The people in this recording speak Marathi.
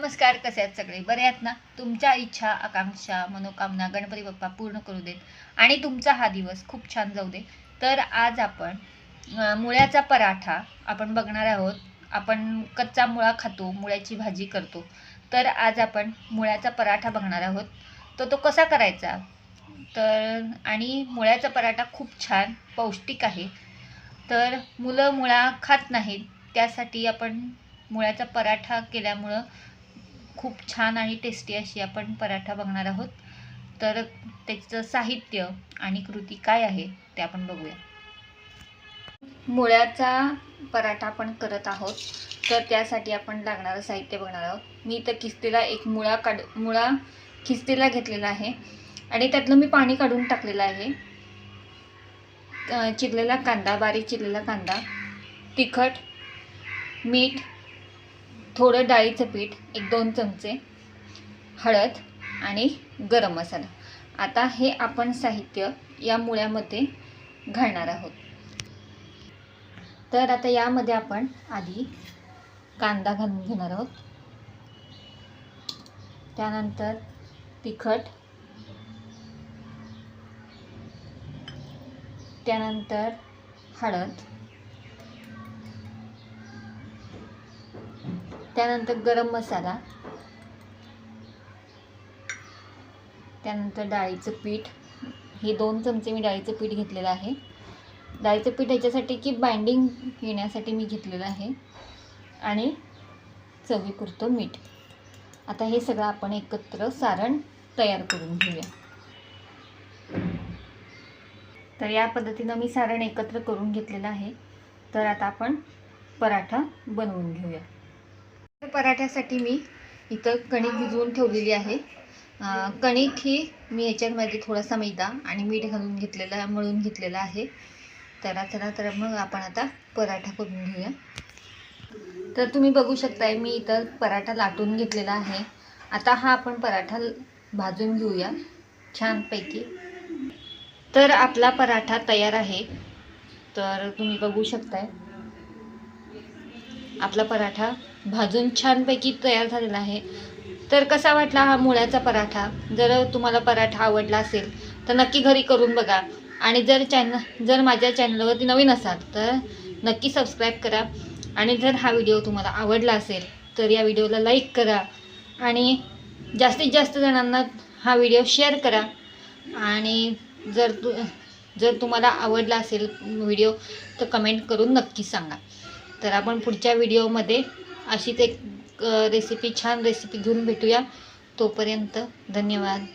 नमस्कार कसे आहेत सगळे? बरे आहेत ना? तुमच्या इच्छा आकांक्षा मनोकामना गणपती बाप्पा पूर्ण करू देत आणि तुमचा हा दिवस खूप छान जाऊ दे तर आज आपण मुळ्याचा पराठा आपण बघणार आहोत. आपण कच्चा मुळा खातो मुळ्याची भाजी करतो. तर आज आपण मुळ्याचा पराठा बघणार आहोत. तर तो कसा करायचा? तर आणि मुळ्याचा पराठा खूप छान पौष्टिक आहे. तर मुलं मुळा खात नाहीत त्यासाठी आपण मुळ्याचा पराठा केल्यामुळं खूप छान आणि टेस्टी अशी आपण पराठा बघणार आहोत. तर त्याचं साहित्य आणि कृती काय आहे ते आपण बघूया. मुळ्याचा पराठा आपण करत आहोत. तर त्यासाठी आपण लागणारं साहित्य बघणार आहोत. मी इथं किस्तीला एक मुळा काढ मुळा खिस्तीला घेतलेला आहे. आणि त्यातलं मी पाणी काढून टाकलेलं आहे. चिरलेला कांदा बारीक चिरलेला कांदा तिखट मीठ थोडं डाळीचं पीठ एक दोन चमचे हळद आणि गरम मसाला. आता हे आपण साहित्य या मुळ्यामध्ये घालणार आहोत. तर आता यामध्ये आपण आधी कांदा घालून घेणार आहोत. त्यानंतर तिखट त्यानंतर हळद त्यानंतर गरम मसाला. त्यानंतर डाळीचं पीठ. हे दोन चमचे मी डाळीचं पीठ घेतलेलं आहे. डाळीचं पीठ ह्याच्यासाठी की बाइंडिंग येण्यासाठी मी घेतलेलं आहे. आणि चवीपुरतं मीठ. आता हे सगळं आपण एकत्र सारण तयार करून घेऊया. तर या पद्धतीनं मी सारण एकत्र करून घेतलेलं आहे. तर आता आपण पराठा बनवून घेऊया. पराठ्यासाठी मी इथं कणिक भिजवून ठेवलेली आहे. कणिक ही मी याच्यामध्ये थोडासा मैदा आणि मीठ घालून घेतलेला मळून घेतलेला आहे. तर चला तर मग आपण आता पराठा करून घेऊया. तर तुम्ही बघू शकताय मी इथं पराठा लाटून घेतलेला आहे. आता हा आपण पराठा भाजून घेऊया छानपैकी. तर आपला पराठा तयार आहे. तर तुम्ही बघू शकताय आपला पराठा भाजून छानपैकी तयार झालेला आहे. तर कसा वाटला हा मुळ्याचा पराठा? जर तुम्हाला पराठा आवडला असेल तर नक्की घरी करून बघा. आणि जर चॅनल जर माझ्या चॅनलवरती नवीन असाल तर नक्की सबस्क्राईब करा. आणि जर हा व्हिडिओ तुम्हाला आवडला असेल तर या व्हिडिओला लाईक करा. आणि जास्तीत जास्त जणांना हा व्हिडिओ शेअर करा. आणि जर तु जर तुम्हाला आवडला असेल व्हिडिओ तर कमेंट करून नक्की सांगा. तर आपण पुढच्या व्हिडिओमध्ये अशीच एक रेसिपी छान रेसिपी घेऊन भेटूया. तोपर्यंत धन्यवाद.